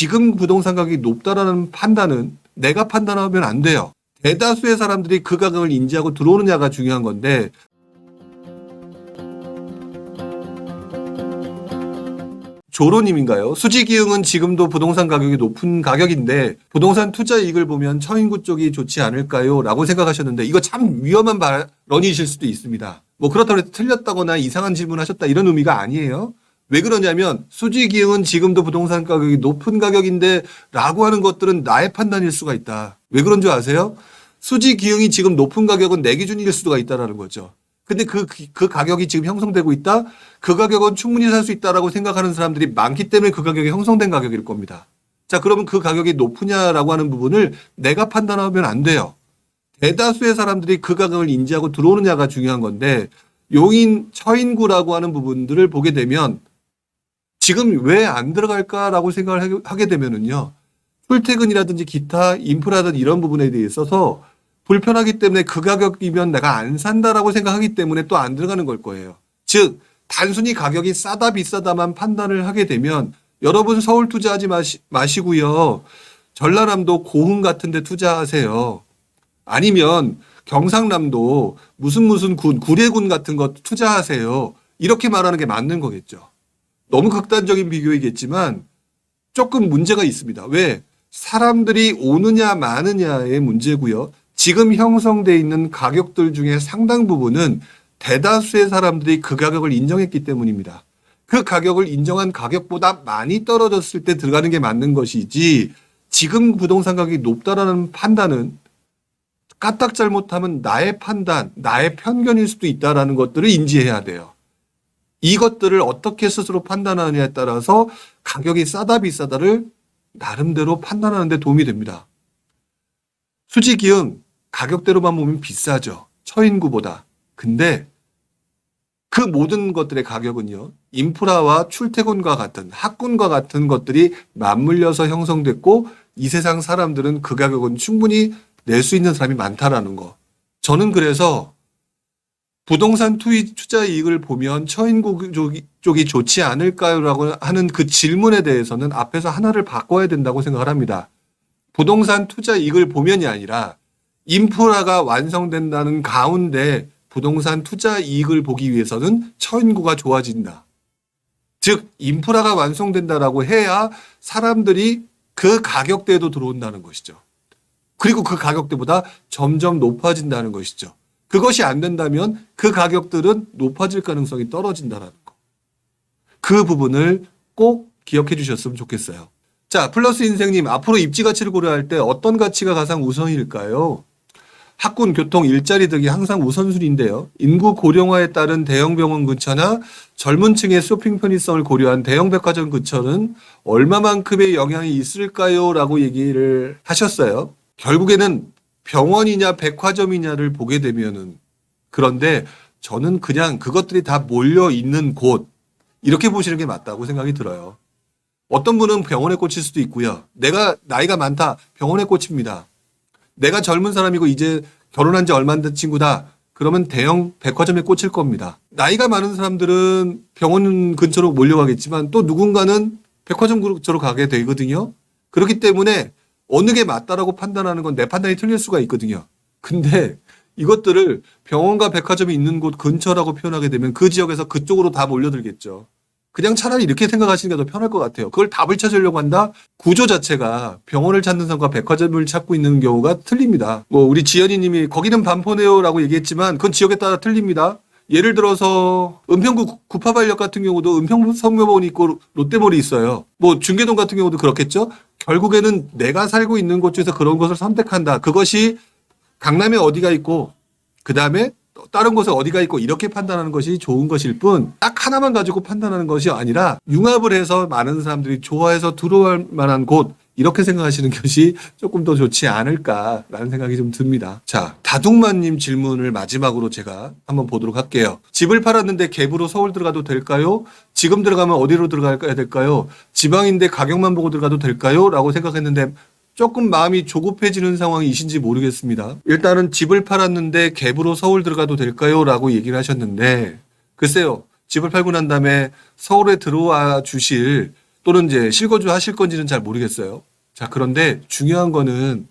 지금 부동산 가격이 높다라는 판단은 내가 판단하면 안 돼요. 대다수의 사람들이 그 가격을 인지하고 들어오느냐가 중요한 건데 조로님인가요? 수지기흥은 지금도 부동산 가격이 높은 가격인데 부동산 투자 이익을 보면 처인구 쪽이 좋지 않을까요? 라고 생각하셨는데 이거 참 위험한 발언이실 수도 있습니다. 뭐 그렇다고 해서 틀렸다거나 이상한 질문하셨다 이런 의미가 아니에요. 왜 그러냐면 수지 기흥은 지금도 부동산 가격이 높은 가격인데 라고 하는 것들은 나의 판단일 수가 있다. 왜 그런 줄 아세요? 수지 기흥이 지금 높은 가격은 내 기준일 수가 있다라는 거죠. 근데 그, 그 가격이 지금 형성되고 있다? 그 가격은 충분히 살 수 있다라고 생각하는 사람들이 많기 때문에 그 가격이 형성된 가격일 겁니다. 자, 그러면 그 가격이 높으냐라고 하는 부분을 내가 판단하면 안 돼요. 대다수의 사람들이 그 가격을 인지하고 들어오느냐가 중요한 건데 용인 처인구라고 하는 부분들을 보게 되면 지금 왜 안 들어갈까라고 생각을 하게- 되면은요. 출퇴근이라든지 기타 인프라든 이런 부분에 대해 있어서 불편하기 때문에 그 가격이면 내가 안 산다라고 생각하기 때문에 또 안 들어가는 걸 거예요. 즉 단순히 가격이 싸다 비싸다만 판단을 하게 되면 여러분 서울 투자하지 마시, 마시고요. 전라남도 고흥 같은 데 투자하세요. 아니면 경상남도 무슨 무슨 군, 구례군 같은 것 투자하세요. 이렇게 말하는 게 맞는 거겠죠. 너무 극단적인 비교이겠지만 조금 문제가 있습니다. 왜? 사람들이 오느냐 마느냐의 문제고요. 지금 형성돼 있는 가격들 중에 상당 부분은 대다수의 사람들이 그 가격을 인정했기 때문입니다. 그 가격을 인정한 가격보다 많이 떨어졌을 때 들어가는 게 맞는 것이지 지금 부동산 가격이 높다라는 판단은 까딱 잘못하면 나의 판단, 나의 편견일 수도 있다라는 것들을 인지해야 돼요. 이것들을 어떻게 스스로 판단하느냐에 따라서 가격이 싸다 비싸다를 나름대로 판단하는 데 도움이 됩니다. 수지 기흥 가격대로만 보면 비싸죠. 처인구보다. 근데 그 모든 것들의 가격은요. 인프라와 출퇴근과 같은 학군과 같은 것들이 맞물려서 형성됐고 이 세상 사람들은 그 가격은 충분히 낼 수 있는 사람이 많다라는 거. 저는 그래서 부동산 투이 투자 이익을 보면 처인구 쪽이, 쪽이 좋지 않을까요라고 하는 그 질문에 대해서는 앞에서 하나를 바꿔야 된다고 생각을 합니다. 부동산 투자 이익을 보면이 아니라 인프라가 완성된다는 가운데 부동산 투자 이익을 보기 위해서는 처인구가 좋아진다. 즉 인프라가 완성된다라고 해야 사람들이 그 가격대에도 들어온다는 것이죠. 그리고 그 가격대보다 점점 높아진다는 것이죠. 그것이 안 된다면 그 가격들은 높아질 가능성이 떨어진다는 거. 그 부분을 꼭 기억해 주셨으면 좋겠어요. 자, 플러스 인생님, 앞으로 입지 가치를 고려할 때 어떤 가치가 가장 우선일까요? 학군, 교통, 일자리 등이 항상 우선순위인데요. 인구 고령화에 따른 대형 병원 근처나 젊은 층의 쇼핑 편의성을 고려한 대형 백화점 근처는 얼마만큼의 영향이 있을까요? 라고 얘기를 하셨어요. 결국에는 병원이냐 백화점이냐를 보게 되면은 그런데 저는 그냥 그것들이 다 몰려 있는 곳 이렇게 보시는 게 맞다고 생각이 들어요. 어떤 분은 병원에 꽂힐 수도 있고요. 내가 나이가 많다 병원에 꽂힙니다. 내가 젊은 사람이고 이제 결혼한 지 얼마 안 된 친구다. 그러면 대형 백화점에 꽂힐 겁니다. 나이가 많은 사람들은 병원 근처로 몰려가겠지만 또 누군가는 백화점 근처로 가게 되거든요. 그렇기 때문에 어느 게 맞다라고 판단하는 건 내 판단이 틀릴 수가 있거든요. 근데 이것들을 병원과 백화점이 있는 곳 근처라고 표현하게 되면 그 지역에서 그쪽으로 다 몰려들겠죠. 그냥 차라리 이렇게 생각하시는 게 더 편할 것 같아요. 그걸 답을 찾으려고 한다? 구조 자체가 병원을 찾는 사람과 백화점을 찾고 있는 경우가 틀립니다. 뭐, 우리 지연이 님이 거기는 반포네요라고 얘기했지만 그건 지역에 따라 틀립니다. 예를 들어서 은평구 구파발역 같은 경우도 은평 성묘원이 있고 롯데몰이 있어요. 뭐 중계동 같은 경우도 그렇겠죠. 결국에는 내가 살고 있는 곳 중에서 그런 것을 선택한다. 그것이 강남에 어디가 있고 그 다음에 다른 곳에 어디가 있고 이렇게 판단하는 것이 좋은 것일 뿐 딱 하나만 가지고 판단하는 것이 아니라 융합을 해서 많은 사람들이 좋아해서 들어올 만한 곳 이렇게 생각하시는 것이 조금 더 좋지 않을까라는 생각이 좀 듭니다. 자, 다둥마님 질문을 마지막으로 제가 한번 보도록 할게요. 집을 팔았는데 갭으로 서울 들어가도 될까요? 지금 들어가면 어디로 들어가야 될까요? 지방인데 가격만 보고 들어가도 될까요? 라고 생각했는데 조금 마음이 조급해지는 상황이신지 모르겠습니다. 일단은 집을 팔았는데 갭으로 서울 들어가도 될까요? 라고 얘기를 하셨는데 글쎄요. 집을 팔고 난 다음에 서울에 들어와 주실 또는 이제 실거주 하실 건지는 잘 모르겠어요. 자, 그런데 중요한 거는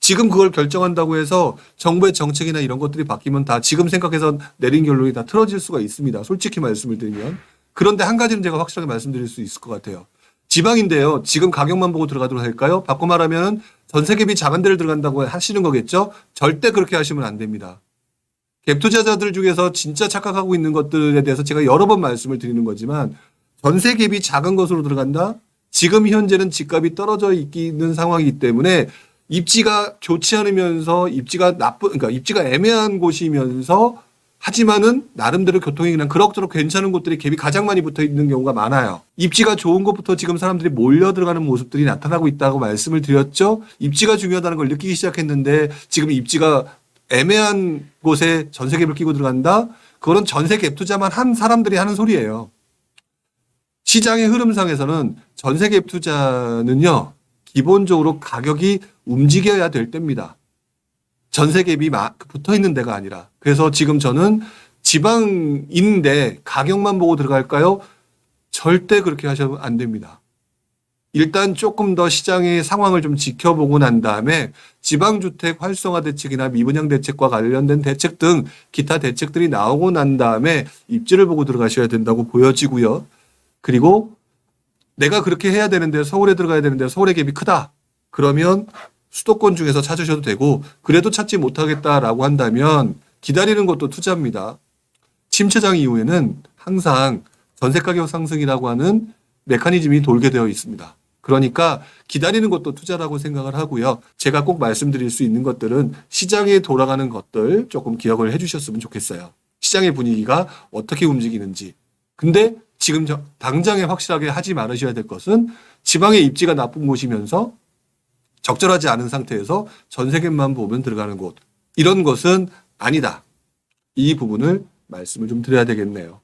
지금 그걸 결정한다고 해서 정부의 정책이나 이런 것들이 바뀌면 다 지금 생각해서 내린 결론이 다 틀어질 수가 있습니다. 솔직히 말씀을 드리면. 그런데 한 가지는 제가 확실하게 말씀드릴 수 있을 것 같아요. 지방인데요. 지금 가격만 보고 들어가도록 할까요? 바꿔 말하면 전세갭이 작은 데를 들어간다고 하시는 거겠죠? 절대 그렇게 하시면 안 됩니다. 갭 투자자들 중에서 진짜 착각하고 있는 것들에 대해서 제가 여러 번 말씀을 드리는 거지만 전세 갭이 작은 것으로 들어간다? 지금 현재는 집값이 떨어져 있는 상황이기 때문에 입지가 좋지 않으면서 입지가 나쁜 그러니까 입지가 애매한 곳이면서 하지만은 나름대로 교통이 그냥 그럭저럭 괜찮은 곳들이 갭이 가장 많이 붙어 있는 경우가 많아요. 입지가 좋은 곳부터 지금 사람들이 몰려 들어가는 모습들이 나타나고 있다고 말씀을 드렸죠. 입지가 중요하다는 걸 느끼기 시작했는데 지금 입지가 애매한 곳에 전세 갭을 끼고 들어간다? 그거는 전세 갭 투자만 한 사람들이 하는 소리예요. 시장의 흐름상에서는 전세 갭 투자는요, 기본적으로 가격이 움직여야 될 때입니다. 전세 갭이 막 붙어 있는 데가 아니라. 그래서 지금 저는 지방인데 가격만 보고 들어갈까요? 절대 그렇게 하시면 안 됩니다. 일단 조금 더 시장의 상황을 좀 지켜보고 난 다음에 지방주택 활성화 대책이나 미분양 대책과 관련된 대책 등 기타 대책들이 나오고 난 다음에 입지를 보고 들어가셔야 된다고 보여지고요. 그리고 내가 그렇게 해야 되는데 서울에 들어가야 되는데 서울의 갭이 크다. 그러면 수도권 중에서 찾으셔도 되고 그래도 찾지 못하겠다라고 한다면 기다리는 것도 투자입니다. 침체장 이후에는 항상 전세 가격 상승이라고 하는 메커니즘이 돌게 되어 있습니다. 그러니까 기다리는 것도 투자라고 생각을 하고요. 제가 꼭 말씀드릴 수 있는 것들은 시장에 돌아가는 것들 조금 기억을 해 주셨으면 좋겠어요. 시장의 분위기가 어떻게 움직이는지. 근데 지금 저- 당장에 확실하게 하지 말으셔야 될 것은 지방의 입지가 나쁜 곳이면서 적절하지 않은 상태에서 전세계만 보면 들어가는 곳. 이런 것은 아니다. 이 부분을 말씀을 좀 드려야 되겠네요.